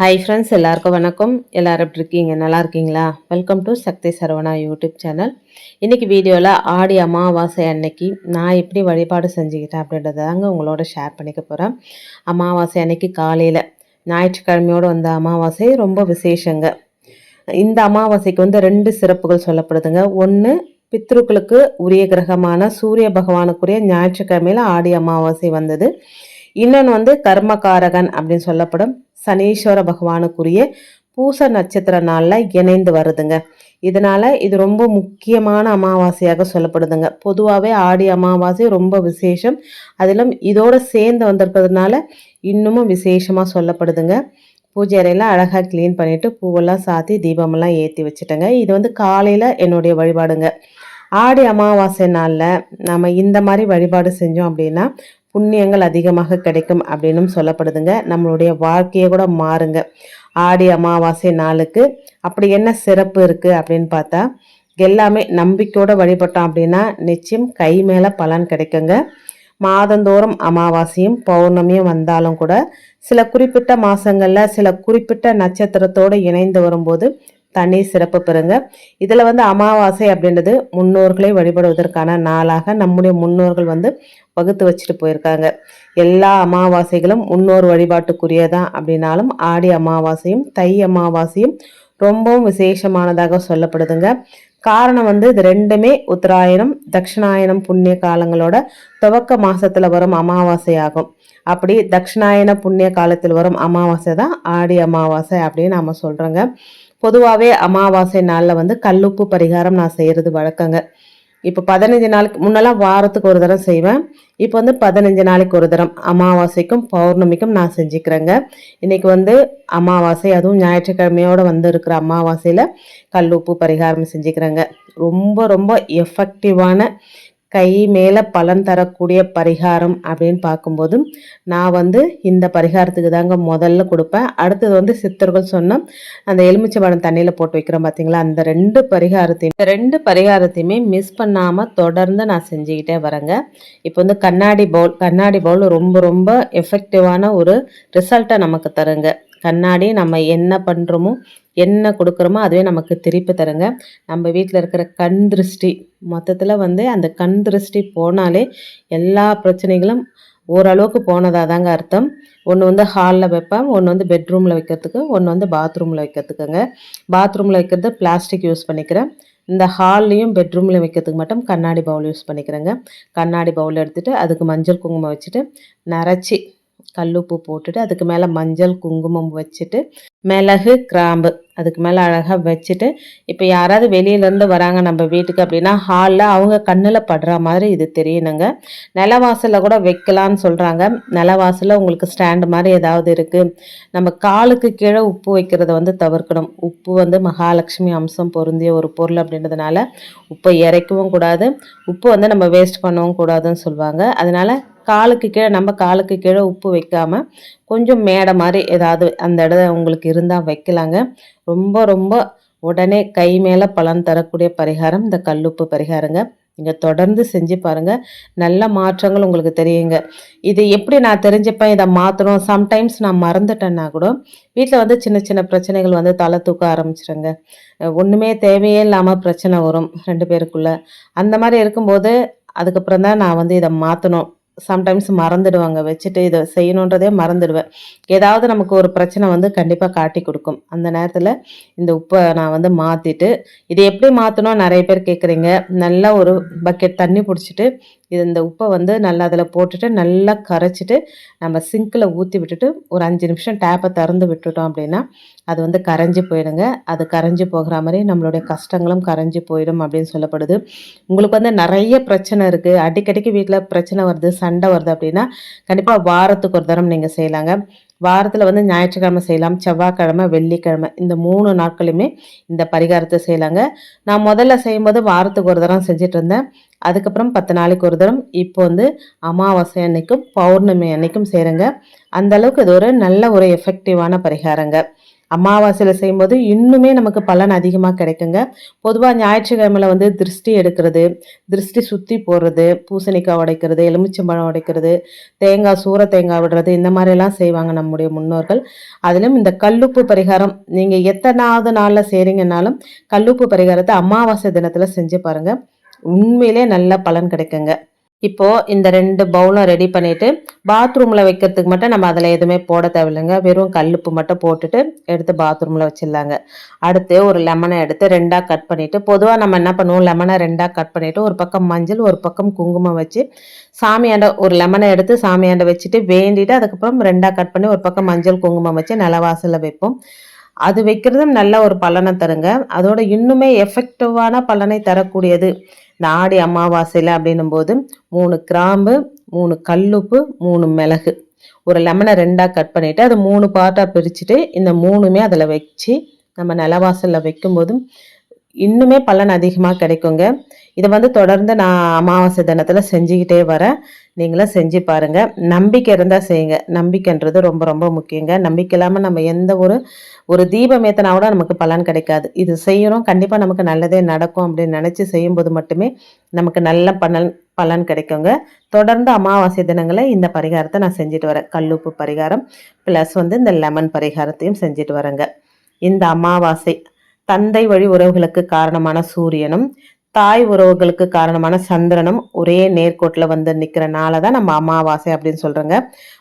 Hi friends எல்லாருக்கும் வணக்கம். எல்லாரும் எப்படி இருக்கீங்க? நல்லா இருக்கீங்களா? Welcome to Shakti Saravana YouTube channel இன்றைக்கி வீடியோவில் ஆடி அமாவாசை அன்னைக்கு நான் எப்படி வழிபாடு செஞ்சுக்கிட்டேன் அப்படின்றத தாங்க உங்களோட ஷேர் பண்ணிக்க போகிறேன் அமாவாசை அன்னைக்கு காலையில் ஞாயிற்றுக்கிழமையோடு வந்த அமாவாசை ரொம்ப விசேஷங்க. இந்த அமாவாசைக்கு வந்து ரெண்டு சிறப்புகள் சொல்லப்படுதுங்க. ஒன்று பித்ருக்களுக்கு உரிய கிரகமான சூரிய பகவானுக்குரிய ஞாயிற்றுக்கிழமையில் ஆடி அமாவாசை வந்தது. இன்னொன்று வந்து கர்மகாரகன் அப்படின்னு சொல்லப்படும். சனீஸ்வர பகவானுக்குரிய பூச நட்சத்திர நாளில் இணைந்து வருதுங்க. இதனால் இது ரொம்ப முக்கியமான அமாவாசையாக சொல்லப்படுதுங்க. பொதுவாகவே ஆடி அமாவாசை ரொம்ப விசேஷம். அதிலும் இதோடு சேர்ந்து வந்திருக்கிறதுனால இன்னமும் விசேஷமாக சொல்லப்படுதுங்க. பூஜை அறையில் அழகாக க்ளீன் பண்ணிவிட்டு பூவெல்லாம் சாத்தி தீபமெல்லாம் ஏற்றி வச்சுட்டேங்க. இது வந்து காலையில் என்னுடைய வழிபாடுங்க. ஆடி அமாவாசை நாளில் நம்ம இந்த மாதிரி வழிபாடு செஞ்சோம் அப்படின்னா புண்ணியங்கள் அதிகமாக கிடைக்கும் அப்படின்னு சொல்லப்படுதுங்க. நம்மளுடைய வாழ்க்கையை கூட மாறுங்க. ஆடி அமாவாசை நாளுக்கு அப்படி என்ன சிறப்பு இருக்குது அப்படின்னு பார்த்தா எல்லாமே நம்பிக்கையோடு வழிபட்டோம் அப்படின்னா நிச்சயம் கை மேலே பலன் கிடைக்குங்க. மாதந்தோறும் அமாவாசையும் பௌர்ணமியும் வந்தாலும் கூட சில குறிப்பிட்ட மாதங்களில் சில குறிப்பிட்ட நட்சத்திரத்தோடு இணைந்து வரும்போது தனி சிறப்பு பெறுங்க. இதில் வந்து அமாவாசை அப்படின்றது முன்னோர்களை வழிபடுவதற்கான நாளாக நம்முடைய முன்னோர்கள் வந்து வகுத்து வச்சுட்டு போயிருக்காங்க. எல்லா அமாவாசைகளும் முன்னோர் வழிபாட்டுக்குரியதான் அப்படின்னாலும் ஆடி அமாவாசையும் தை அமாவாசையும் ரொம்பவும் விசேஷமானதாக சொல்லப்படுதுங்க. காரணம் வந்து இது ரெண்டுமே உத்தராயணம் தட்சிணாயனம் புண்ணிய காலங்களோட துவக்க மாதத்தில் வரும் அமாவாசை ஆகும். அப்படி தட்சிணாயன புண்ணிய காலத்தில் வரும் அமாவாசை தான் ஆடி அமாவாசை அப்படின்னு நம்ம சொல்கிறோங்க பொதுவாகவே அமாவாசை நாளில் வந்து கல்லுப்பு பரிகாரம் நான் செய்கிறது வழக்கங்க. இப்போ பதினஞ்சு நாளுக்கு முன்னெல்லாம் வாரத்துக்கு ஒரு தரம் செய்வேன். இப்போ வந்து பதினஞ்சு நாளைக்கு ஒரு தரம் அமாவாசைக்கும் பௌர்ணமிக்கும் நான் செஞ்சுக்கிறேங்க. இன்றைக்கி வந்து அமாவாசை அதுவும் ஞாயிற்றுக்கிழமையோடு வந்து இருக்கிற அமாவாசையில் கல்லுப்பு பரிகாரம் செஞ்சுக்கிறேங்க. ரொம்ப ரொம்ப எஃபெக்டிவான கை மேலே பலன் தரக்கூடிய பரிகாரம் அப்படின்னு பார்க்கும்போது நான் வந்து இந்த பரிகாரத்துக்கு தாங்க முதல்ல கொடுப்பேன். அடுத்தது வந்து சித்தர்கள் சொன்னால் அந்த எலுமிச்சை பழம் தண்ணியில் போட்டு வைக்கிறோம் பார்த்தீங்களா அந்த ரெண்டு பரிகாரத்தையும் ரெண்டு பரிகாரத்தையுமே மிஸ் பண்ணாமல் தொடர்ந்து நான் செஞ்சுக்கிட்டே வரேங்க. இப்போ வந்து கண்ணாடி பவுல் கண்ணாடி பவுல் ரொம்ப ரொம்ப எஃபெக்டிவான ஒரு ரிசல்ட்டை நமக்கு தருங்க. கண்ணாடி நம்ம என்ன பண்ணுறோமோ என்ன கொடுக்குறோமோ அதுவே நமக்கு திருப்பி தருங்க. நம்ம வீட்டில் இருக்கிற கண் திருஷ்டி மொத்தத்தில் வந்து அந்த கண் திருஷ்டி போனாலே எல்லா பிரச்சனைகளும் ஓரளவுக்கு போனதாக தாங்க அர்த்தம். ஒன்று வந்து ஹாலில் வைப்பேன் ஒன்று வந்து பெட்ரூமில் வைக்கிறதுக்கு ஒன்று வந்து பாத்ரூமில் வைக்கிறதுக்குங்க. பாத்ரூமில் வைக்கிறது பிளாஸ்டிக் யூஸ் பண்ணிக்கிறேன். இந்த ஹால்லையும் பெட்ரூமில் வைக்கிறதுக்கு மட்டும் கண்ணாடி பவுல் யூஸ் பண்ணிக்கிறேங்க. கண்ணாடி பவுல் எடுத்துகிட்டு அதுக்கு மஞ்சள் குங்குமம் வச்சுட்டு நரைச்சி கல்லுப்பு போட்டுட்டு அதுக்கு மேலே மஞ்சள் குங்குமம் வச்சுட்டு மிளகு கிராம்பு. அதுக்கு மேலே அழகாக வச்சுட்டு இப்போ யாராவது வெளியிலேருந்து வராங்க நம்ம வீட்டுக்கு அப்படின்னா ஹாலில் அவங்க கண்ணில் படுற மாதிரி இது தெரியணுங்க. நிலவாசலில் கூட வைக்கலான்னு சொல்கிறாங்க நிலவாசலில் உங்களுக்கு ஸ்டாண்டு மாதிரி ஏதாவது இருக்குது நம்ம காலுக்கு கீழே உப்பு வைக்கிறத வந்து தவிர்க்கணும். உப்பு வந்து மகாலட்சுமி அம்சம் பொருந்திய ஒரு பொருள் அப்படின்றதுனால உப்பை இறைக்கவும் கூடாது. உப்பு வந்து நம்ம வேஸ்ட் பண்ணவும் கூடாதுன்னு சொல்லுவாங்க. அதனால் காலுக்கு கீழே நம்ம காலுக்கு கீழே உப்பு வைக்காமல் கொஞ்சம் மேடை மாதிரி ஏதாவது அந்த இடம் உங்களுக்கு இருந்தால் வைக்கலாங்க. ரொம்ப ரொம்ப உடனே கை மேலே பலன் தரக்கூடிய பரிகாரம் இந்த கல்லுப்பு பரிகாரங்க. நீங்கள் தொடர்ந்து செஞ்சு பாருங்கள் நல்ல மாற்றங்கள் உங்களுக்கு தெரியுங்க. இது எப்படி நான் தெரிஞ்சுப்பேன்? இதை மாற்றணும் சம்டைம்ஸ் நான் மறந்துட்டேன்னா கூட வீட்டில் வந்து சின்ன சின்ன பிரச்சனைகள் வந்து தலை தூக்க ஆரம்பிச்சிருங்க. ஒன்றுமே தேவையே இல்லாமல் பிரச்சனை வரும் ரெண்டு பேருக்குள்ளே. அந்த மாதிரி இருக்கும்போது அதுக்கப்புறம் தான் நான் வந்து இதை மாற்றணும் சம்டைம்ஸ் மறந்துடுவாங்க. வச்சுட்டு இதை செய்யணுன்றதே மறந்துடுவேன். ஏதாவது நமக்கு ஒரு பிரச்சனை வந்து கண்டிப்பாக காட்டி கொடுக்கும். அந்த நேரத்தில் இந்த உப்பை நான் வந்து மாற்றிட்டு இதை எப்படி மாற்றணும் நிறைய பேர் கேட்குறீங்க நல்லா ஒரு பக்கெட் தண்ணி பிடிச்சிட்டு இது இந்த உப்பை வந்து நல்லா அதில் போட்டுட்டு நல்லா கரைச்சிட்டு நம்ம சிங்கில் ஊற்றி விட்டுட்டு ஒரு அஞ்சு நிமிஷம் டேப்பை திறந்து விட்டுட்டோம் அப்படின்னா அது வந்து கரைஞ்சி போயிடுங்க. அது கரைஞ்சி போகிற மாதிரி நம்மளுடைய கஷ்டங்களும் கரைஞ்சி போயிடும் அப்படின்னு சொல்லப்படுது. உங்களுக்கு வந்து நிறைய பிரச்சனை இருக்குது அடிக்கடிக்கு வீட்டில் பிரச்சனை வருது சண்டை வருது அப்படின்னா கண்டிப்பாக வாரத்துக்கு ஒரு தரம் நீங்கள் செய்யலாங்க. வாரத்தில் வந்து ஞாயிற்றுக்கிழமை செய்யலாம் செவ்வாய்க்கிழமை வெள்ளிக்கிழமை இந்த மூணு நாட்களுமே இந்த பரிகாரத்தை செய்யலாங்க. நான் முதல்ல செய்யும்போது வாரத்துக்கு ஒரு தரம் செஞ்சுட்டு இருந்தேன். அதுக்கப்புறம் பத்து நாளைக்கு ஒரு தரம். இப்போ வந்து அமாவாசை அன்னைக்கும் பௌர்ணமி அன்னைக்கும் செய்கிறேங்க அந்த அளவுக்கு இது ஒரு நல்ல ஒரு எஃபெக்டிவான பரிகாரங்க. அமாவாசையில் செய்யும்போது இன்னுமே நமக்கு பலன் அதிகமாக கிடைக்குங்க. பொதுவாக ஞாயிற்றுக்கிழமையில் வந்து திருஷ்டி எடுக்கிறது திருஷ்டி சுற்றி போடுறது பூசணிக்காய் உடைக்கிறது எலுமிச்சம்பழம் உடைக்கிறது தேங்காய் சூற தேங்காய் விடுறது இந்த மாதிரிலாம் செய்வாங்க நம்முடைய முன்னோர்கள். அதிலும் இந்த கல்லுப்பு பரிகாரம் நீங்கள் எத்தனாவது நாளில் செய்கிறீங்கனாலும் கல்லுப்பு பரிகாரத்தை அமாவாசை தினத்தில் செஞ்சு பாருங்கள் உண்மையிலே நல்ல பலன் கிடைக்குங்க. இப்போ இந்த ரெண்டு பவுலும் ரெடி பண்ணிட்டு பாத்ரூம்ல வைக்கிறதுக்கு மட்டும் நம்ம அதில் எதுவுமே போட தேவையில்லைங்க. வெறும் கல்லுப்பு மட்டும் போட்டுட்டு எடுத்து பாத்ரூம்ல வச்சிடலாங்க. அடுத்து ஒரு லெமனை எடுத்து ரெண்டாக கட் பண்ணிட்டு பொதுவாக நம்ம என்ன பண்ணுவோம்? லெமனை ரெண்டாக கட் பண்ணிட்டு ஒரு பக்கம் மஞ்சள் ஒரு பக்கம் குங்குமம் வச்சு சாமியாண்ட ஒரு லெமனை எடுத்து சாமியாண்ட வச்சுட்டு வேண்டிட்டு அதுக்கப்புறம் ரெண்டாக கட் பண்ணி ஒரு பக்கம் மஞ்சள் குங்குமம் வச்சு நிலவாசலில் வைப்போம். அது வைக்கிறதும் நல்ல ஒரு பலனை தருங்க. அதோட இன்னுமே எஃபெக்டிவான பலனை தரக்கூடியது. இந்த ஆடி அமாவாசையில் அப்படின்னும் போது மூணு கிராம்பு மூணு கல்லுப்பு மூணு மிளகு. ஒரு லெமனை ரெண்டாக கட் பண்ணிவிட்டு அதை மூணு பார்ட்டாக பிரிச்சுட்டு இந்த மூணுமே அதில் வச்சு நம்ம நிலவாசலில் வைக்கும்போதும் இன்னுமே பலன் அதிகமாக கிடைக்குங்க. இதை வந்து தொடர்ந்து நான் அமாவாசை தினத்தில் செஞ்சுக்கிட்டே வரேன். நீங்களும் செஞ்சு பாருங்கள் நம்பிக்கை இருந்தால் செய்யுங்க. நம்பிக்கைன்றது ரொம்ப ரொம்ப முக்கியங்க. நம்பிக்கை இல்லாமல் நம்ம எந்த ஒரு ஒரு தீபம் ஏற்றினா கூட நமக்கு பலன் கிடைக்காது. இது செய்யணும். கண்டிப்பாக நமக்கு நல்லதே நடக்கும் அப்படின்னு நினச்சி செய்யும்போது மட்டுமே நமக்கு நல்ல பலன் பலன் கிடைக்குங்க. தொடர்ந்து அமாவாசை தினங்களை இந்த பரிகாரத்தை நான் செஞ்சுட்டு வரேன். கல்லுப்பு பரிகாரம் ப்ளஸ் வந்து இந்த லெமன் பரிகாரத்தையும் செஞ்சுட்டு வரேங்க. இந்த அமாவாசை தந்தை வழி உறவுகளுக்கு காரணமான சூரியனும் தாய் உறவுகளுக்கு காரணமான சந்திரனும் ஒரே நேர்கோட்டில் வந்து நிற்கிறனால தான் நம்ம அமாவாசை அப்படின்னு சொல்கிறோங்க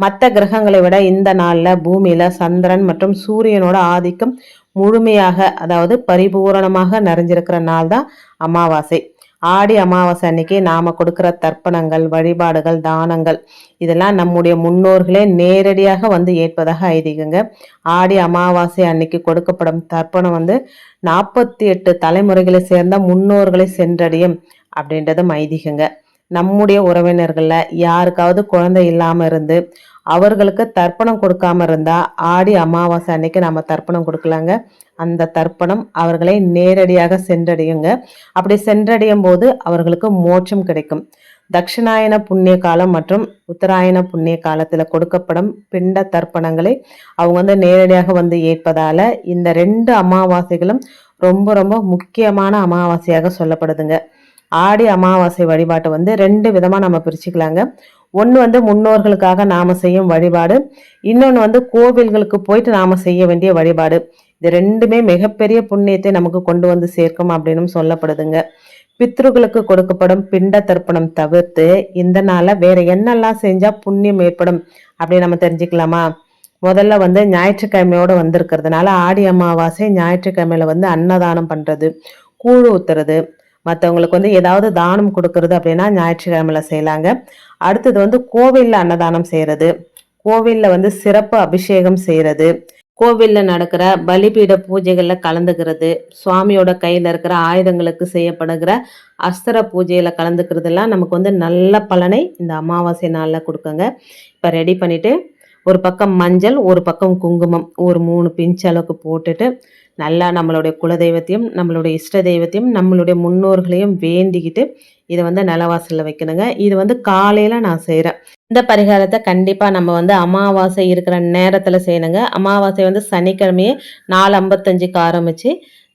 மற்ற கிரகங்களை விட இந்த நாளில் பூமியில் சந்திரன் மற்றும் சூரியனோட ஆதிக்கம் முழுமையாக அதாவது பரிபூரணமாக நிறைஞ்சிருக்கிற நாள் தான் அமாவாசை. ஆடி அமாவாசை அன்னைக்கு நாம கொடுக்குற தர்ப்பணங்கள் வழிபாடுகள் தானங்கள் இதெல்லாம் நம்முடைய முன்னோர்களே நேரடியாக வந்து ஏற்பதாக ஐதீகங்க. ஆடி அமாவாசை அன்னைக்கு கொடுக்கப்படும் தர்ப்பணம் வந்து நாற்பத்தி எட்டு தலைமுறைகளை சேர்ந்த முன்னோர்களை சென்றடையும் அப்படின்றதும் ஐதீகங்க. நம்முடைய உறவினர்களில் யாருக்காவது குழந்தை இல்லாமல் இருந்து அவர்களுக்கு தர்ப்பணம் கொடுக்காம இருந்தா ஆடி அமாவாசை அன்னைக்கு நம்ம தர்ப்பணம் கொடுக்கலாங்க. அந்த தர்ப்பணம் அவர்களை நேரடியாக சென்றடையுங்க. அப்படி சென்றடையும் போது அவர்களுக்கு மோட்சம் கிடைக்கும். தட்சிணாயன புண்ணிய காலம் மற்றும் உத்தராயண புண்ணிய காலத்தில் கொடுக்கப்படும் பிண்ட தர்ப்பணங்களை அவங்க வந்து நேரடியாக வந்து ஏற்பதால இந்த ரெண்டு அமாவாசைகளும் ரொம்ப ரொம்ப முக்கியமான அமாவாசையாக சொல்லப்படுதுங்க. ஆடி அமாவாசை வழிபாட்டை வந்து ரெண்டு விதமாக நம்ம பிரிச்சுக்கலாங்க. ஒன்று வந்து முன்னோர்களுக்காக நாம் செய்யும் வழிபாடு. இன்னொன்று வந்து கோவில்களுக்கு போயிட்டு நாம் செய்ய வேண்டிய வழிபாடு. இது ரெண்டுமே மிகப்பெரிய புண்ணியத்தை நமக்கு கொண்டு வந்து சேர்க்கும் அப்படின்னு சொல்லப்படுதுங்க. பித்ருகளுக்கு கொடுக்கப்படும் பிண்ட தர்ப்பணம் தவிர்த்து இந்த நாளில் வேற என்னெல்லாம் செஞ்சால் புண்ணியம் ஏற்படும் அப்படின்னு நம்ம தெரிஞ்சுக்கலாமா? முதல்ல வந்து ஞாயிற்றுக்கிழமையோடு வந்திருக்கிறதுனால ஆடி அமாவாசை ஞாயிற்றுக்கிழமையில வந்து அன்னதானம் பண்ணுறது கூழ் ஊத்துறது மற்றவங்களுக்கு வந்து ஏதாவது தானம் கொடுக்கறது அப்படின்னா ஞாயிற்றுக்கிழமையில் செய்யலாங்க. அடுத்தது வந்து கோவிலில் அன்னதானம் செய்கிறது கோவிலில் வந்து சிறப்பு அபிஷேகம் செய்கிறது கோவிலில் நடக்கிற பலிபீட பூஜைகளில் கலந்துக்கிறது. சுவாமியோட கையில் இருக்கிற ஆயுதங்களுக்கு செய்யப்படுகிற அஸ்திர பூஜையில் கலந்துக்கிறதுலாம் நமக்கு வந்து நல்ல பலனை இந்த அமாவாசை நாளில் கொடுக்குங்க. இப்போ ரெடி பண்ணிவிட்டு ஒரு பக்கம் மஞ்சள் ஒரு பக்கம் குங்குமம். ஒரு மூணு பிஞ்ச் அளவுக்கு போட்டுட்டு நல்லா நம்மளுடைய குலதெய்வத்தையும் நம்மளுடைய இஷ்ட தெய்வத்தையும் நம்மளுடைய முன்னோர்களையும் வேண்டிக்கிட்டு இதை வந்து நிலவாசலில் வைக்கணுங்க. இது வந்து காலையில் நான் செய்கிறேன் இந்த பரிகாரத்தை கண்டிப்பாக நம்ம வந்து அமாவாசை இருக்கிற நேரத்தில் செய்யணுங்க. அமாவாசை வந்து சனிக்கிழமையே நாலு ஐம்பத்தஞ்சுக்கு ஆரம்பித்து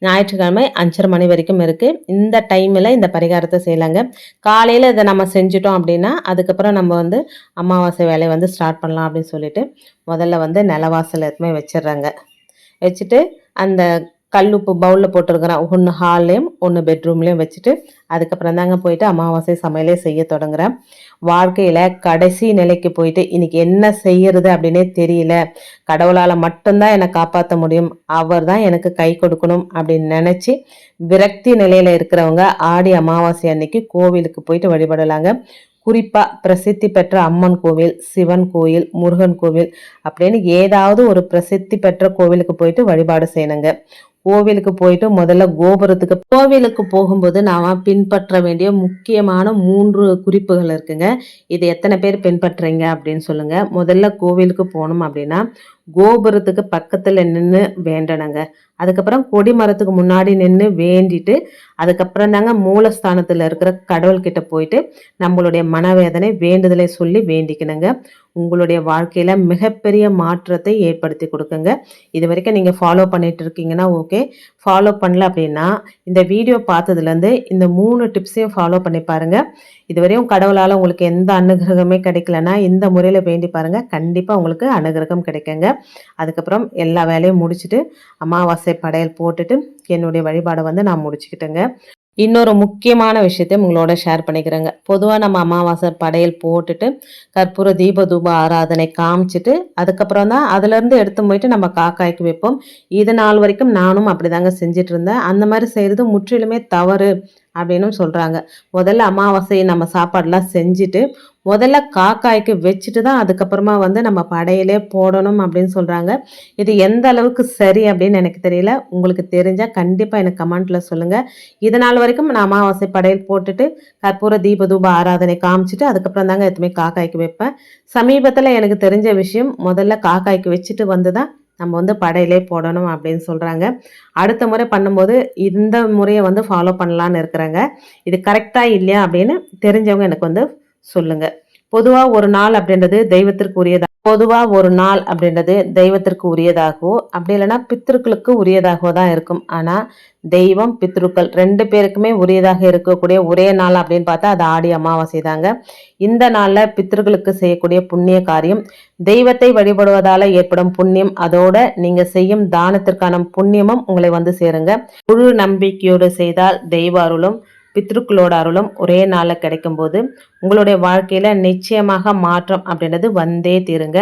ஞாயிற்றுக்கிழமை அஞ்சரை மணி வரைக்கும் இருக்குது இந்த டைமில் இந்த பரிகாரத்தை செய்யலாங்க. காலையில் இதை நம்ம செஞ்சுட்டோம் அப்படின்னா அதுக்கப்புறம் நம்ம வந்து அமாவாசை வேலையை வந்து ஸ்டார்ட் பண்ணலாம் அப்படின்னு சொல்லிட்டு முதல்ல வந்து நிலவாசல் எதுவுமே வச்சிடுறாங்க. வச்சுட்டு அந்த கல் உப்பு பவுலில் போட்டிருக்கிறேன் ஒன்று ஹால்லையும் ஒன்று பெட்ரூம்லேயும் வச்சுட்டு அதுக்கப்புறம் தாங்க போயிட்டு அமாவாசை சமையலே செய்ய தொடங்குறேன். வாழ்க்கையில் கடைசி நிலைக்கு போயிட்டு இன்னைக்கு என்ன செய்யறது அப்படின்னே தெரியல. கடவுளால் மட்டும்தான் என்னை காப்பாற்ற முடியும். அவர் தான் எனக்கு கை கொடுக்கணும் அப்படின்னு நினச்சி விரக்தி நிலையில் இருக்கிறவங்க ஆடி அமாவாசை அன்னைக்கு கோவிலுக்கு போயிட்டு வழிபடலாங்க. குறிப்பாக பிரசித்தி பெற்ற அம்மன் கோவில் சிவன் கோயில் முருகன் கோவில் அப்படின்னு ஏதாவது ஒரு பிரசித்தி பெற்ற கோவிலுக்கு போயிட்டு வழிபாடு செய்யணுங்க. கோவிலுக்கு போயிட்டு முதல்ல கோபுரத்துக்கு கோவிலுக்கு போகும்போது நாம் பின்பற்ற வேண்டிய முக்கியமான மூன்று குறிப்புகள் இருக்குங்க. இது எத்தனை பேர் பின்பற்றுறீங்க அப்படின்னு சொல்லுங்க. முதல்ல கோவிலுக்கு போகணும் அப்படின்னா கோபுரத்துக்கு பக்கத்தில் நின்று வேண்டணுங்க. அதுக்கப்புறம் கொடி மரத்துக்கு முன்னாடி நின்று வேண்டிட்டு அதுக்கப்புறம் தாங்க மூலஸ்தானத்தில் இருக்கிற கடவுள்கிட்ட போயிட்டு நம்மளுடைய மனவேதனை வேண்டுதலை சொல்லி வேண்டிக்கணுங்க. உங்களுடைய வாழ்க்கையில் மிகப்பெரிய மாற்றத்தை ஏற்படுத்தி கொடுக்குங்க. இது வரைக்கும் நீங்கள் ஃபாலோ பண்ணிட்டு இருக்கீங்கன்னா ஓகே ஃபாலோ பண்ணல அப்படின்னா இந்த வீடியோ பார்த்ததுலேருந்து இந்த மூணு டிப்ஸையும் ஃபாலோ பண்ணி பாருங்கள் இதுவரையும் கடவுளால் உங்களுக்கு எந்த அனுகிரகமே கிடைக்கலன்னா இந்த முறையில் வேண்டி பாருங்கள் கண்டிப்பாக உங்களுக்கு அனுகிரகம் கிடைக்குங்க. அதுக்கப்புறம் எல்லா வேலையும் முடிச்சுட்டு அமாவாசை படையல் போட்டுட்டு என்னுடைய வழிபாடை வந்து நான் முடிச்சுக்கிட்டேங்க. இன்னொரு முக்கியமான விஷயத்தையும் உங்களோட ஷேர் பண்ணிக்கிறேங்க. பொதுவாக நம்ம அமாவாசை படையல் போட்டுட்டு கற்பூர தீப தூப ஆராதனை காமிச்சிட்டு அதுக்கப்புறம் தான் அதுலேருந்து எடுத்து போயிட்டு நம்ம காக்காய்க்கு வைப்போம். இது நாள் வரைக்கும் நானும் அப்படிதாங்க செஞ்சுட்டு இருந்தேன். அந்த மாதிரி செய்கிறது முற்றிலுமே தவறு. அப்படின்னு சொல்கிறாங்க முதல்ல அமாவாசை நம்ம சாப்பாடெலாம் செஞ்சுட்டு முதல்ல காக்காய்க்கு வச்சுட்டு தான் அதுக்கப்புறமா வந்து நம்ம படையிலே போடணும் அப்படின்னு சொல்கிறாங்க இது எந்த அளவுக்கு சரி அப்படின்னு எனக்கு தெரியல. உங்களுக்கு தெரிஞ்சால் கண்டிப்பாக எனக்கு கமெண்ட்டில் சொல்லுங்கள் இதனால் வரைக்கும் நான் அமாவாசை படையல் போட்டுட்டு கற்பூர தீப தூப ஆராதனை காமிச்சிட்டு அதுக்கப்புறம் தாங்க எதுவுமே காக்காய்க்கு வைப்பேன். சமீபத்தில் எனக்கு தெரிஞ்ச விஷயம் முதல்ல காக்காய்க்கு வச்சுட்டு வந்து தான் நம்ம வந்து படையிலே போடணும் அப்படின்னு சொல்கிறாங்க அடுத்த முறை பண்ணும்போது இந்த முறையை வந்து ஃபாலோ பண்ணலான்னு இருக்கிறாங்க. இது கரெக்டாக இல்லையா அப்படின்னு தெரிஞ்சவங்க எனக்கு வந்து சொல்லுங்க. பொதுவாக ஒரு நாள் அப்படின்றது தெய்வத்திற்குரியதாக பொதுவாக ஒரு நாள் அப்படின்றது தெய்வத்திற்கு உரியதாகவோ அப்படி இல்லைன்னா பித்திருக்களுக்கு உரியதாகவோ தான் இருக்கும். ஆனால் தெய்வம் பித்ருக்கள் ரெண்டு பேருக்குமே உரியதாக இருக்கக்கூடிய ஒரே நாள் அப்படின்னு பார்த்தா அது ஆடி அமாவாசை தாங்க இந்த நாளில் பித்ருக்களுக்கு செய்யக்கூடிய புண்ணிய காரியம் தெய்வத்தை வழிபடுவதால் ஏற்படும் புண்ணியம் அதோட நீங்கள் செய்யும் தானத்திற்கான புண்ணியமும் உங்களை வந்து சேருங்க. முழு நம்பிக்கையோடு செய்தால் தெய்வ அருளும் பித்ருக்களோட அருளும் ஒரே நாளில் கிடைக்கும்போது உங்களுடைய வாழ்க்கையில் நிச்சயமாக மாற்றம் அப்படின்றது வந்தே தீருங்க.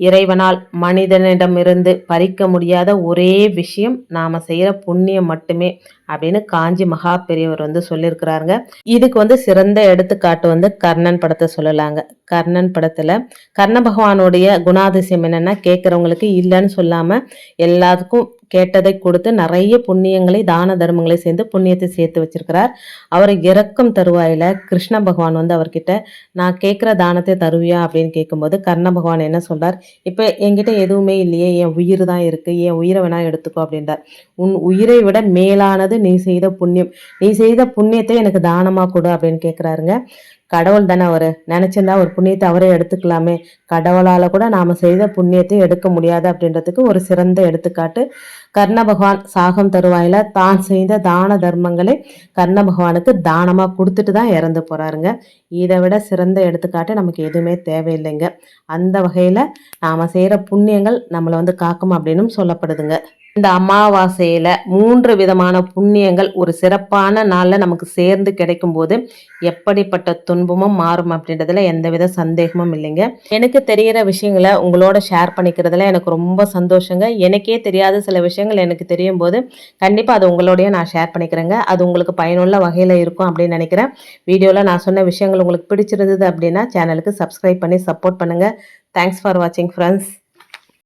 இறைவனால் மனிதனிடமிருந்து பறிக்க முடியாத ஒரே விஷயம் நாம் செய்கிற புண்ணியம் மட்டுமே அப்படின்னு காஞ்சி மகா பெரியவர் வந்து சொல்லியிருக்கிறாருங்க. இதுக்கு வந்து சிறந்த எடுத்துக்காட்டு வந்து கர்ணன் படத்தை சொல்லலாங்க. கர்ணன் படத்தில் கர்ண பகவானுடைய குணாதிசயம் என்னென்னா கேட்குறவங்களுக்கு இல்லைன்னு சொல்லாமல் எல்லாத்துக்கும் கேட்டதை கொடுத்து நிறைய புண்ணியங்களை தான தர்மங்களை சேர்ந்து புண்ணியத்தை சேர்த்து வச்சிருக்கிறார். அவர் இறக்கும் தருவாயில் கிருஷ்ண பகவான் வந்து அவர்கிட்ட நான் கேட்குற தானத்தை தருவியா? அப்படின்னு கேட்கும்போது கர்ண பகவான் என்ன சொல்கிறார் இப்போ என்கிட்ட எதுவுமே இல்லையே என் உயிர் தான் இருக்குது என் உயிரை வேணால் எடுத்துக்கோ அப்படின்றார். உன் உயிரை விட மேலானது நீ செய்த புண்ணியம். நீ செய்த புண்ணியத்தை எனக்கு தானமாக கொடு அப்படின்னு கேட்குறாருங்க. கடவுள் தானே அவர். நினச்சிருந்தா ஒரு புண்ணியத்தை அவரே எடுத்துக்கலாமே. கடவுளால் கூட நாம் செய்த புண்ணியத்தை எடுக்க முடியாது அப்படின்றதுக்கு ஒரு சிறந்த எடுத்துக்காட்டு. கர்ண பகவான் சாகம் தருவாயில் தான் செய்த தான தர்மங்களை கர்ண பகவானுக்கு தானமாக கொடுத்துட்டு தான் இறந்து போகிறாருங்க இதை விட சிறந்த எடுத்துக்காட்டு நமக்கு எதுவுமே தேவையில்லைங்க. அந்த வகையில் நாம் செய்கிற புண்ணியங்கள் நம்மளை வந்து காக்கும் அப்படின்னு சொல்லப்படுதுங்க. இந்த அமாவாசையில் மூன்று விதமான புண்ணியங்கள் ஒரு சிறப்பான நாளில் நமக்கு சேர்ந்து கிடைக்கும் போது எப்படிப்பட்ட துன்பமும் மாறும் அப்படின்றதுல எந்தவித சந்தேகமும் இல்லைங்க. எனக்கு தெரிகிற விஷயங்களை உங்களோட ஷேர் பண்ணிக்கிறதுல எனக்கு ரொம்ப சந்தோஷங்க. எனக்கே தெரியாத சில விஷயங்கள் எனக்கு தெரியும் போது கண்டிப்பாக அது உங்களோடய நான் ஷேர் பண்ணிக்கிறேங்க. அது உங்களுக்கு பயனுள்ள வகையில் இருக்கும் அப்படின்னு நினைக்கிறேன். வீடியோவில் நான் சொன்ன விஷயங்கள் உங்களுக்கு பிடிச்சிருந்தது அப்படின்னா சேனலுக்கு சப்ஸ்கிரைப் பண்ணி சப்போர்ட் பண்ணுங்கள் தேங்க்ஸ் ஃபார் வாட்சிங் ஃப்ரெண்ட்ஸ்